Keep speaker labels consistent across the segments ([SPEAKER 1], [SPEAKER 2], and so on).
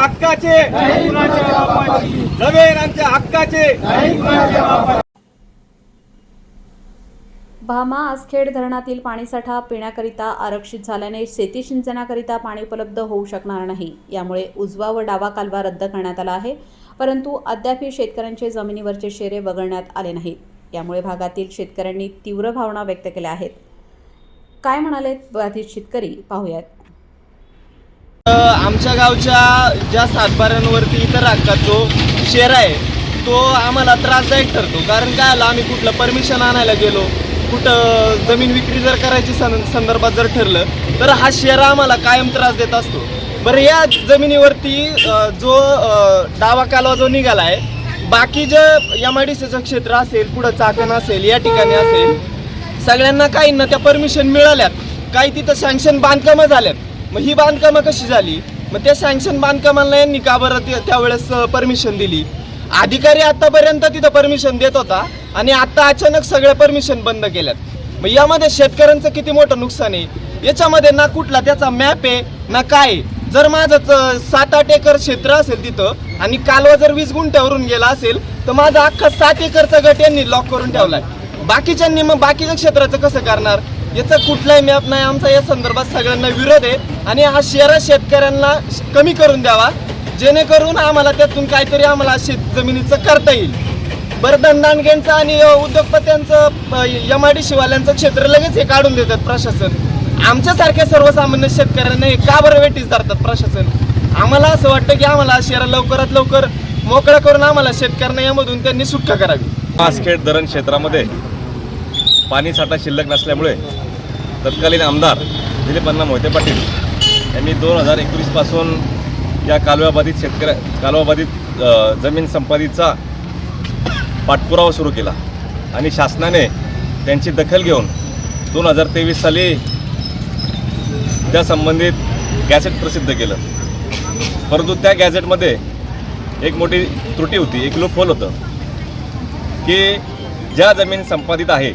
[SPEAKER 1] हक्काचे. जमीन आमच्या हक्काचे.
[SPEAKER 2] भामा आसखेड धरणातील पाणीसाठा पिण्याकरिता आरक्षित झाल्याने शेती सिंचनाकरिता पाणी उपलब्ध होऊ शकणार नाही. यामुळे उजवा व डावा कालवा रद्द करण्यात आला आहे. परंतु अद्यापही शेतकऱ्यांचे जमिनीवरचे शेरे वगळण्यात आले नाहीत. यामुळे भागातील शेतकऱ्यांनी तीव्र भावना व्यक्त केल्या आहेत. काय म्हणाले बाधित शेतकरी? पाहूयात.
[SPEAKER 1] आमच्या गावच्या ज्या सातबाऱ्यांवरती इतर हक्कात जो शेर आहे तो आम्हाला त्रासदायक ठरतो कारण काय आलं आम्ही कुठलं परमिशन आणायला गेलो कुठं जमीन विक्री जर करायची सन संदर्भात जर ठरलं तर हा शेरा आम्हाला कायम त्रास देत असतो. बरं या जमिनीवरती जो डावा कालवा जो निघाला आहे बाकी जे एम आय डी सीचं क्षेत्र असेल पुढं चाकण असेल या ठिकाणी असेल सगळ्यांना काहींना त्या परमिशन मिळाल्यात. काही तिथं सँक्शन बांधकामं झाल्यात. मग ही बांधकामं कशी झाली? मग त्या सँक्शन बांधकामांना यांनी का बरं ते- त्यावेळेस परमिशन दिली. अधिकारी आतापर्यंत तिथं परमिशन देत होता आणि आता अचानक सगळ्या परमिशन बंद केल्यात. मग यामध्ये शेतकऱ्यांचं किती मोठं नुकसान आहे? याच्यामध्ये ना कुठला त्याचा मॅप आहे ना काय जर माझं सात आठ एकर क्षेत्र असेल तिथं आणि कालवा जर वीस गुंठ्यावरून गेला असेल तर माझा अख्खा सात एकरचा गट यांनी लॉक करून ठेवलाय. बाकीच्यांनी मग बाकीच्या क्षेत्राचं कसं करणार? याचा कुठलाही मॅप नाही. आमचा या संदर्भात सगळ्यांना विरोध आहे. आणि हा शेरा शेतकऱ्यांना श- कमी करून द्यावा. जेणेकरून आम्हाला त्यातून काहीतरी आम्हाला शेत जमिनीचं करता येईल. बरं धनदानग्यांचं आणि उद्योगपत्यांचं एम आय डी शिवाल्यांचं क्षेत्र लगेच हे काढून देतात प्रशासन. आमच्यासारख्या सर्वसामान्य शेतकऱ्यांना हे का बरं वेटीस धरतात प्रशासन? आम्हाला असं वाटतं की आम्हाला शेरा लवकरात लवकर मोकळं करून आम्हाला शेतकऱ्यांना यामधून त्यांनी सुटका करावी.
[SPEAKER 3] मासखेड धरण क्षेत्रामध्ये पाणी साठा शिल्लक नसल्यामुळे तत्कालीन आमदार दिलीपण्णा मोहिते पाटील यांनी दोन हजार एकवीसपासून या कालव्याबाधित शेतकऱ्या कालव्याबाधित जमीन संपादितचा पाठपुरावा सुरू केला आणि शासनाने त्यांची दखल घेऊन दोन हजार तेवीस साली त्या संबंधित गॅझेट प्रसिद्ध केलं. परंतु त्या गॅझेटमध्ये एक मोठी त्रुटी होती एक लूप होल होतं की ज्या जमीन संपादित आहे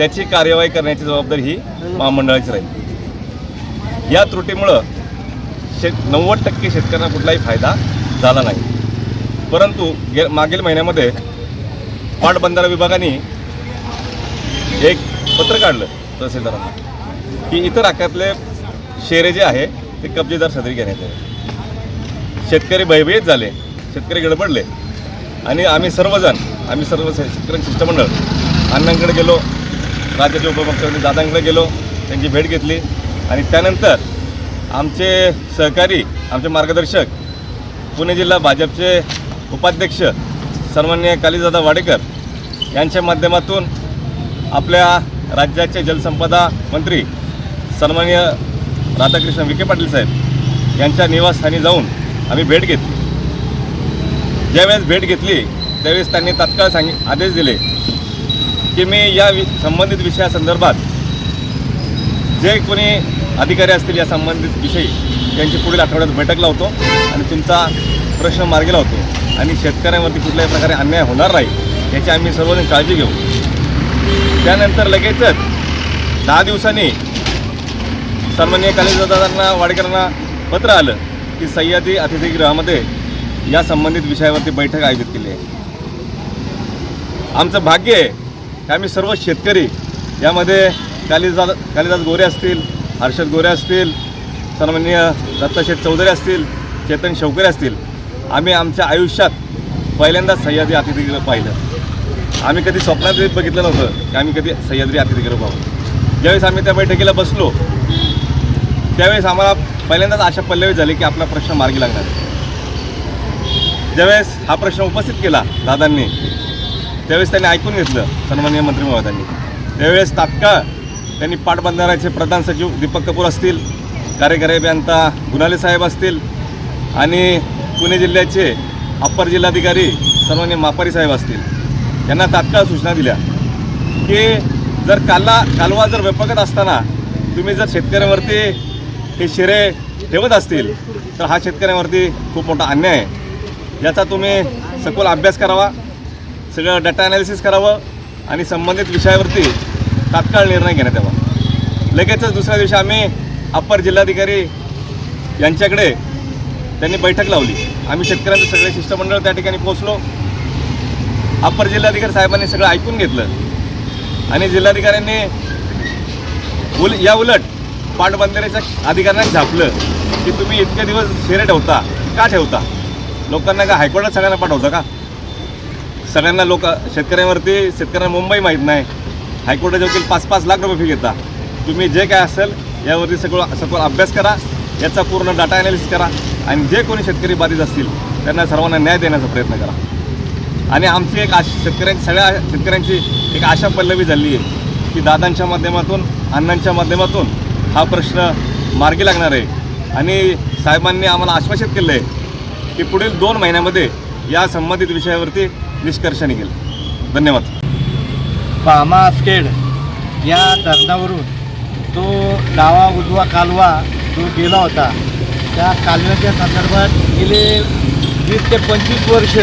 [SPEAKER 3] त्याची कार्यवाही करण्याची जबाबदारी ही महामंडळाची राहील. या त्रुटीमुळं शेत नव्वद टक्के शेतकऱ्यांना कुठलाही फायदा झाला नाही. परंतु गे मागील महिन्यामध्ये पाटबंधारा विभागाने एक पत्र काढलं तहसीलदारांना की इतर आकारातले शेरे जे आहे ते कब्जेदार सदरी घेण्यात आले शेतकरी भयभीत झाले शेतकरी गडबडले आणि आम्ही सर्वजण आम्ही सर्व शेतकरी शिष्टमंडळ अण्णांकडे गेलो राज्याचे उपमुख्यमंत्री दादांकडे गेलो त्यांची भेट घेतली. आणि त्यानंतर आमचे सहकारी आमचे मार्गदर्शक पुणे जिल्हा भाजपचे उपाध्यक्ष सन्मान्य कालीदादा वाडेकर यांच्या माध्यमातून आपल्या राज्याचे जलसंपदा मंत्री सन्मान्य राधाकृष्ण विखे पाटील साहेब यांच्या निवासस्थानी जाऊन आम्ही भेट घेतली. ज्यावेळेस भेट घेतली त्यावेळेस त्यांनी तात्काळ सांगि आदेश दिले. की मी या वि संबंधित विषयासंदर्भात जे कोणी अधिकारी असतील या संबंधित विषयी त्यांची पुढील आठवड्यात बैठक लावतो आणि तुमचा प्रश्न मार्गी लावतो. आणि शेतकऱ्यांवरती कुठल्याही प्रकारे अन्याय होणार नाही याची आम्ही सर्वजण काळजी घेऊ. त्यानंतर लगेचच दहा दिवसांनी सन्मान्य कालेजदारांना वाडेकरांना पत्र आलं की सह्याद्री अतिथीगृहामध्ये या संबंधित विषयावरती बैठक आयोजित केली आहे. आमचं भाग्य आहे आम्ही सर्व शेतकरी. यामध्ये कालिदास कालिदास गोरे असतील हर्षद गोरे असतील सन्माननीय दत्ताशेठ चौधरी असतील चेतन शौकरे असतील. आम्ही आमच्या आयुष्यात पहिल्यांदा सह्याद्री अतिथीगृह पाहिलं. आम्ही कधी स्वप्नात बघितलं नव्हतं की आम्ही कधी सह्याद्री अतिथीगृह पाहू. ज्यावेळेस आम्ही त्या बैठकीला बसलो त्यावेळेस आम्हाला पहिल्यांदाच आशा पल्लवी झाली की आपला प्रश्न मार्गी लागणार ज्यावेळेस हा प्रश्न उपस्थित केला दादांनी त्यावेळेस त्यांनी ऐकून घेतलं सन्माननीय मंत्री महोदयांनी. त्यावेळेस तात्काळ त्यांनी पाटबंधाराचे प्रधान सचिव दीपक कपूर असतील कार्यकारी अभियंता गुन्हाले साहेब असतील आणि पुणे जिल्ह्याचे अप्पर जिल्हाधिकारी सन्मान्य मापारी साहेब असतील. यांना तात्काळ सूचना दिल्या की जर काला कालवा जर व्यपकत असताना तुम्ही जर शेतकऱ्यांवरती हे शिरे ठेवत असतील तर हा शेतकऱ्यांवरती खूप मोठा अन्याय आहे. याचा तुम्ही सखोल अभ्यास करावा. सगळं डाटा ॲनालिसिस करावं आणि संबंधित विषयावरती तात्काळ निर्णय घेण्यात यावा. लगेचच दुसऱ्या दिवशी आम्ही अप्पर जिल्हाधिकारी यांच्याकडे त्यांनी बैठक लावली. आम्ही शेतकऱ्यांचं सगळे शिष्टमंडळ त्या ठिकाणी पोहोचलो. अप्पर जिल्हाधिकारी साहेबांनी सगळं ऐकून घेतलं. आणि जिल्हाधिकाऱ्यांनी उल या उलट पाटबंधाऱ्याच्या अधिकाऱ्यांना झापलं की तुम्ही इतके दिवस शेरे ठेवता. का ठेवता? लोकांना का हायकोर्टात सगळ्यांना पाठवता का? सगळ्यांना लोक शेतकऱ्यांवरती शेतकऱ्यांना मुंबई माहीत नाही. हायकोर्टाचे वकील पाच पाच लाख रुपये फी घेता. तुम्ही जे काय असेल यावरती सगळं सखोल अभ्यास करा. याचा पूर्ण डाटा ॲनालिसिस करा. आणि जे कोणी शेतकरी बाधित असतील त्यांना सर्वांना न्याय देण्याचा प्रयत्न करा. आणि आमची एक आश शेतकऱ्यांची सगळ्या शेतकऱ्यांची एक आशा पल्लवी झाली आहे की दादांच्या माध्यमातून अण्णांच्या माध्यमातून हा प्रश्न मार्गी लागणार आहे. आणि साहेबांनी आम्हाला आश्वासित केलं आहे की पुढील दोन महिन्यामध्ये या संबंधित विषयावरती निष्कर्ष निघेल धन्यवाद.
[SPEAKER 4] पामा पामास्केड या धरणावरून तो डावा उजवा कालवा जो गेला होता त्या कालव्याच्या संदर्भात गेले वीस ते पंचवीस वर्ष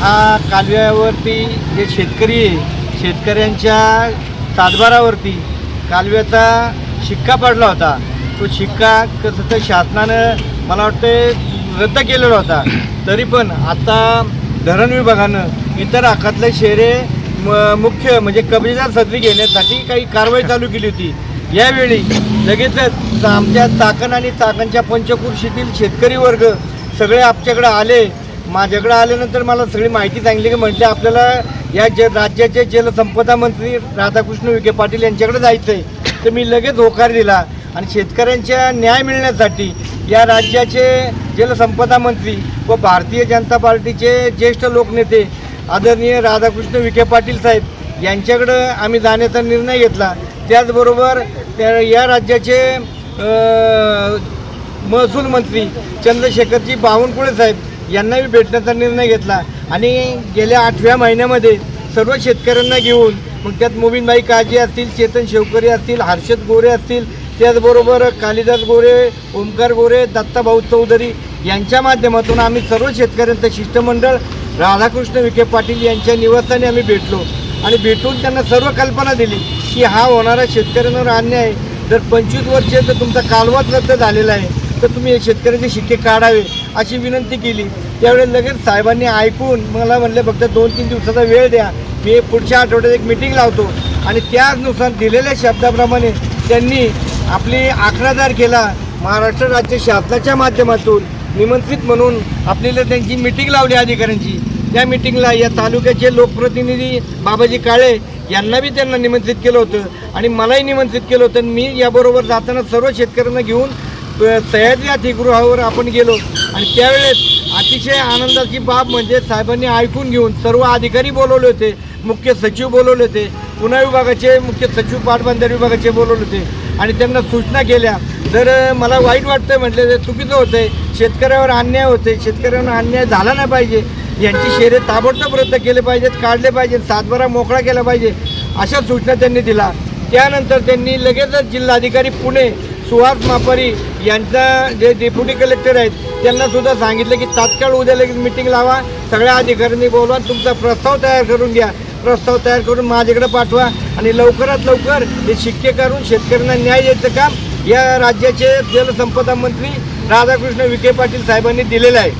[SPEAKER 4] हा कालव्यावरती जे शेतकरी आहे शेतकऱ्यांच्या सातबारावरती कालव्याचा शिक्का पडला होता. तो शिक्का कसं तर शासनानं मला वाटतं रद्द केलेला होता. तरी पण आता धरण विभागानं इतर आखातले शेरे म- मुख्य म्हणजे कब्जेदार सदरी घेण्यासाठी काही कारवाई चालू केली होती. यावेळी लगेचच आमच्या चाकण आणि चाकणच्या पंचकृषीतील शेतकरी वर्ग सगळे आमच्याकडे आले. माझ्याकडे आल्यानंतर मला सगळी माहिती सांगली की म्हटले आपल्याला या ज राज्याचे जलसंपदा मंत्री राधाकृष्ण विखे पाटील यांच्याकडे जायचं आहे तर मी लगेच होकार दिला आणि शेतकऱ्यांच्या न्याय मिळण्यासाठी या राज्याचे जलसंपदा मंत्री व भारतीय जनता पार्टीचे ज्येष्ठ लोकनेते आदरणीय राधाकृष्ण विखे पाटील साहेब यांच्याकडं आम्ही जाण्याचा निर्णय घेतला. त्याचबरोबर त्या या राज्याचे महसूल मंत्री चंद्रशेखरजी बावनकुळे साहेब यांनाही भेटण्याचा निर्णय घेतला. आणि गेल्या आठव्या महिन्यामध्ये सर्व शेतकऱ्यांना घेऊन मग त्यात मोबिनबाई काजी असतील चेतन शेवकरी असतील हर्षद गोरे असतील त्याचबरोबर कालिदास गोरे ओमकार गोरे दत्ताभाऊ चौधरी यांच्या माध्यमातून आम्ही सर्व शेतकऱ्यांचं शिष्टमंडळ राधाकृष्ण विखे पाटील यांच्या निवासस्थानी आम्ही भेटलो. आणि भेटून त्यांना सर्व कल्पना दिली की हा होणारा शेतकऱ्यांवर अन्याय जर पंचवीस वर्ष तर तुमचा कालवाच रद्द झालेला आहे तर तुम्ही हे शेतकऱ्याचे शिक्के काढावे अशी विनंती केली. त्यावेळेस लगेच साहेबांनी ऐकून मला म्हणले फक्त दोन तीन दिवसाचा वेळ द्या. मी पुढच्या आठवड्यात एक मिटिंग लावतो. आणि त्यानुसार दिलेल्या शब्दाप्रमाणे त्यांनी आपली अकरा केला. महाराष्ट्र राज्य शासनाच्या माध्यमातून निमंत्रित म्हणून आपल्याला त्यांची मिटिंग लावली अधिकाऱ्यांची. त्या मिटिंगला या तालुक्याचे लोकप्रतिनिधी बाबाजी काळे यांना बी त्यांना निमंत्रित केलं होतं. आणि मलाही निमंत्रित केलं होतं. मी याबरोबर जाताना सर्व शेतकऱ्यांना घेऊन सह्याद्री अतिगृहावर आपण गेलो. आणि त्यावेळेस अतिशय आनंदाची बाब म्हणजे साहेबांनी ऐकून घेऊन सर्व अधिकारी बोलवले होते. मुख्य सचिव बोलवले होते. पुणे विभागाचे मुख्य सचिव पाटबंधारे विभागाचे बोलवले होते. आणि त्यांना सूचना केल्या. जर मला वाईट वाटतं म्हटलं ते चुकीचं होतं आहे शेतकऱ्यावर अन्याय होते शेतकऱ्यांना अन्याय झाला नाही पाहिजे. यांची शेरे ताबडतोब रद्द केले पाहिजेत काढले पाहिजेत सातबारा मोकळा केला पाहिजे अशा सूचना त्यांनी दिला त्यानंतर त्यांनी लगेचच जिल्हाधिकारी पुणे सुहास मापारी यांचा जे डेप्युटी कलेक्टर आहेत त्यांना सुद्धा सांगितलं की तात्काळ उद्या लगेच मिटिंग लावा. सगळ्या अधिकाऱ्यांनी बोलवा. तुमचा प्रस्ताव तयार करून घ्या. प्रस्ताव तयार करून माझ्याकडे पाठवा आणि लवकरात लवकर हे शिक्के करून शेतकऱ्यांना न्याय द्यायचं काम या राज्याचे जलसंपदा मंत्री राधाकृष्ण विखे पाटील साहेबांनी दिलेलं आहे.